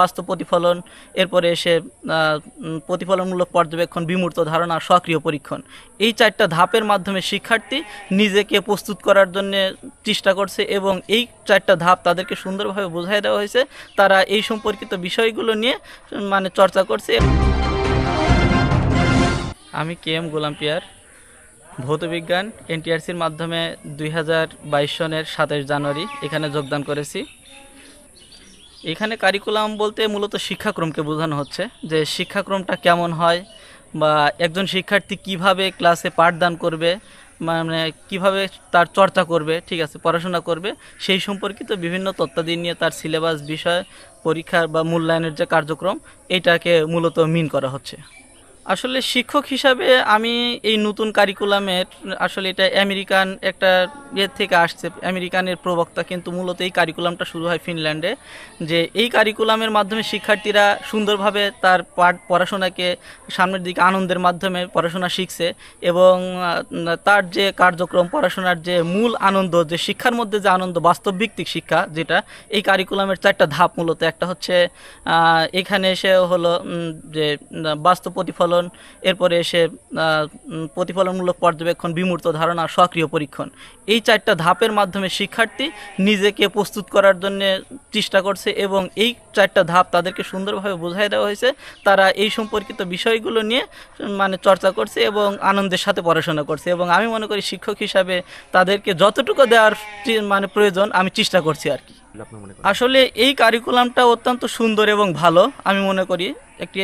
বাস্তব প্রতিফলন, এরপরে এসে প্রতিফলনমূলক পর্যবেক্ষণ, বিমূর্ত ধারণা, সক্রিয় পরীক্ষণ। এই চারটা ধাপের মাধ্যমে শিক্ষার্থী নিজেকে প্রস্তুত করার জন্য চেষ্টা করছে এবং এই চারটা ধাপ তাদেরকে সুন্দরভাবে বোঝাই দেওয়া হয়েছে। তারা এই সম্পর্কিত বিষয়গুলো নিয়ে মানে চর্চা করছে। আমি কে এম গোলাম পিয়ার ভৌতবিজ্ঞান এনটিআরসির মাধ্যমে দুই হাজার বাইশ সনের সাতাশ জানুয়ারি এখানে যোগদান করেছি। এখানে কারিকুলাম বলতে মূলত শিক্ষাক্রমকে বোঝানো হচ্ছে, যে শিক্ষাক্রমটা কেমন হয় বা একজন শিক্ষার্থী কীভাবে ক্লাসে পাঠদান করবে মানে কীভাবে তার চর্চা করবে, ঠিক আছে, পড়াশোনা করবে, সেই সম্পর্কিত বিভিন্ন তত্ত্বাদি নিয়ে তার সিলেবাস বিষয়, পরীক্ষার বা মূল্যায়নের যে কার্যক্রম, এটাকে মূলত মিন করা হচ্ছে। আসলে শিক্ষক হিসাবে আমি এই নতুন কারিকুলামের আসলে এটা আমেরিকান একটা ইয়ে থেকে আসছে। আমেরিকানের প্রবক্তা কিন্তু মূলত এই কারিকুলামটা শুরু হয় ফিনল্যান্ডে যে এই কারিকুলামের মাধ্যমে শিক্ষার্থীরা সুন্দরভাবে তার পাঠ পড়াশোনাকে সামনের দিকে আনন্দের মাধ্যমে পড়াশোনা শিখছে এবং তার যে কার্যক্রম, পড়াশোনার যে মূল আনন্দ, যে শিক্ষার মধ্যে যে আনন্দ, বাস্তব ভিত্তিক শিক্ষা যেটা, এই কারিকুলামের চারটা ধাপ মূলত, একটা হচ্ছে এখানে এসে হলো যে বাস্তব প্রতিফলন এরপরে এসে প্রতিফলনমূলক পর্যবেক্ষণ, বিমূর্ত ধারণা, সক্রিয় পরীক্ষণ। এই চারটা ধাপের মাধ্যমে শিক্ষার্থী নিজেকে প্রস্তুত করার জন্য চেষ্টা করছে এবং এই চারটা ধাপ তাদেরকে সুন্দরভাবে বোঝাই দেওয়া হয়েছে। তারা এই সম্পর্কিত বিষয়গুলো নিয়ে মানে চর্চা করছে এবং আনন্দের সাথে পড়াশোনা করছে এবং আমি মনে করি শিক্ষক হিসাবে তাদেরকে যতটুকু দেওয়ার মানে প্রয়োজন আমি চেষ্টা করছি আর কি। আসলে এই কারিকুলামটা অত্যন্ত সুন্দর এবং ভালো, আমি মনে করি। একটি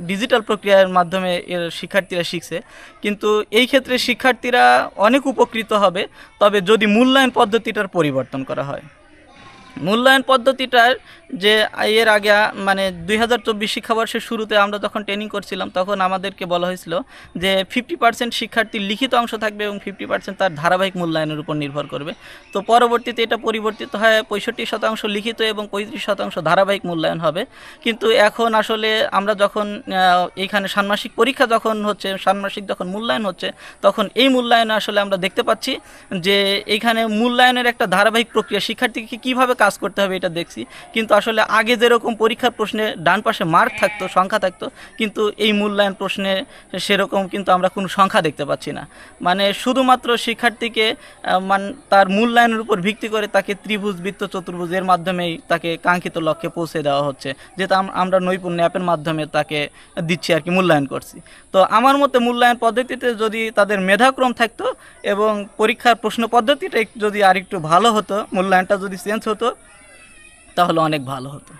ডিজিটাল প্রক্রিয়ার মাধ্যমে এর শিক্ষার্থীরা শিখছে। কিন্তু এই ক্ষেত্রে শিক্ষার্থীরা অনেক উপকৃত হবে, তবে যদি মূল্যায়ন পদ্ধতিটার পরিবর্তন করা হয়। মূল্যায়ন পদ্ধতিটার যে এর আগে মানে দুই হাজার চব্বিশ শিক্ষাবর্ষের শুরুতে আমরা যখন ট্রেনিং করছিলাম, তখন আমাদেরকে বলা হয়েছিল যে ফিফটি পার্সেন্ট শিক্ষার্থীর লিখিত অংশ থাকবে এবং ফিফটি পার্সেন্ট তার ধারাবাহিক মূল্যায়নের উপর নির্ভর করবে। তো পরবর্তীতে এটা পরিবর্তিত হয়, পঁয়ষট্টি শতাংশ লিখিত এবং পঁয়ত্রিশ শতাংশ ধারাবাহিক মূল্যায়ন হবে। কিন্তু এখন আসলে আমরা যখন এইখানে ষান্মাসিক পরীক্ষা যখন হচ্ছে, ষান্মাসিক যখন মূল্যায়ন হচ্ছে, তখন এই মূল্যায়নে আসলে আমরা দেখতে পাচ্ছি যে এইখানে মূল্যায়নের একটা ধারাবাহিক প্রক্রিয়া, শিক্ষার্থীকে কীভাবে কাজ করতে হবে, এটা দেখছি। কিন্তু আসলে আগে যেরকম পরীক্ষার প্রশ্নে ডান পাশে মার্ক থাকতো, সংখ্যা থাকতো, কিন্তু এই মূল্যায়ন প্রশ্নে সেরকম কিন্তু আমরা কোনো সংখ্যা দেখতে পাচ্ছি না। মানে শুধুমাত্র শিক্ষার্থীকে মান, তার মূল্যায়নের উপর ভিত্তি করে তাকে ত্রিভুজ, বৃত্ত, চতুর্ভুজ এর মাধ্যমেই তাকে কাঙ্ক্ষিত লক্ষ্যে পৌঁছে দেওয়া হচ্ছে, যেটা আমরা নৈপুণ্য অ্যাপের মাধ্যমে তাকে দিচ্ছি আর কি, মূল্যায়ন করছি। তো আমার মতে মূল্যায়ন পদ্ধতিতে যদি তাদের মেধাক্রম থাকতো এবং পরীক্ষার প্রশ্ন পদ্ধতিটা যদি আরেকটু ভালো হতো, মূল্যায়নটা যদি চেঞ্জ হতো তাহলে অনেক ভালো হতো।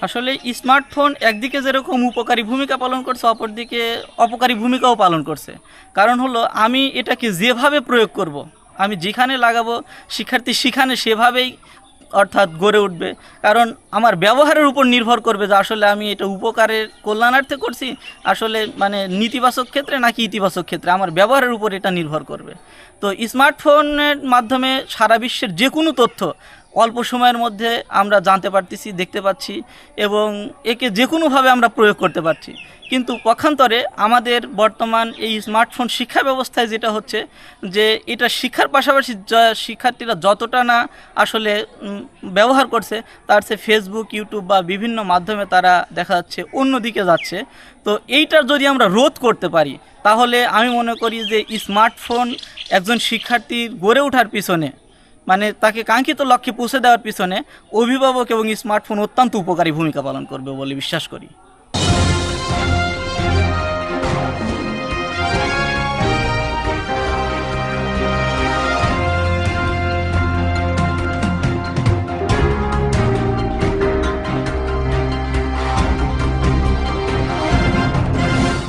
আসলে স্মার্টফোন একদিকে যেরকম উপকারী ভূমিকা পালন করছে, অপরদিকে অপকারী ভূমিকাও পালন করছে। কারণ হলো, আমি এটাকে যেভাবে প্রয়োগ করব। আমি যেখানে লাগাবো, শিক্ষার্থী সেখানে সেভাবেই অর্থাৎ গড়ে উঠবে। কারণ আমার ব্যবহারের উপর নির্ভর করবে যে আসলে আমি এটা উপকারের কল্যাণার্থে করছি, আসলে মানে নেতিবাচক ক্ষেত্রে নাকি ইতিবাচক ক্ষেত্রে। আমার ব্যবহারের উপর এটা নির্ভর করবে। তো স্মার্টফোনের মাধ্যমে সারা বিশ্বের যে কোনো তথ্য অল্প সময়ের মধ্যে আমরা জানতে পারতেছি, দেখতে পাচ্ছি এবং একে যে কোনোভাবে আমরা প্রয়োগ করতে পারছি। কিন্তু পক্ষান্তরে আমাদের বর্তমান এই স্মার্টফোন শিক্ষা ব্যবস্থায় যেটা হচ্ছে যে এটা শিক্ষার পাশাপাশি শিক্ষার্থীরা যতটা না আসলে ব্যবহার করছে, তার সে ফেসবুক ইউটিউব বা বিভিন্ন মাধ্যমে তারা দেখা যাচ্ছে অন্যদিকে যাচ্ছে। তো এইটার যদি আমরা রোধ করতে পারি, তাহলে আমি মনে করি যে স্মার্টফোন একজন শিক্ষার্থীর গড়ে ওঠার পিছনে মানে তাকে কাঙ্ক্ষিত লক্ষ্যে পৌঁছে দেওয়ার পিছনে অভিভাবক এবং স্মার্টফোন অত্যন্ত উপকারী ভূমিকা পালন করবে বলে বিশ্বাস করি।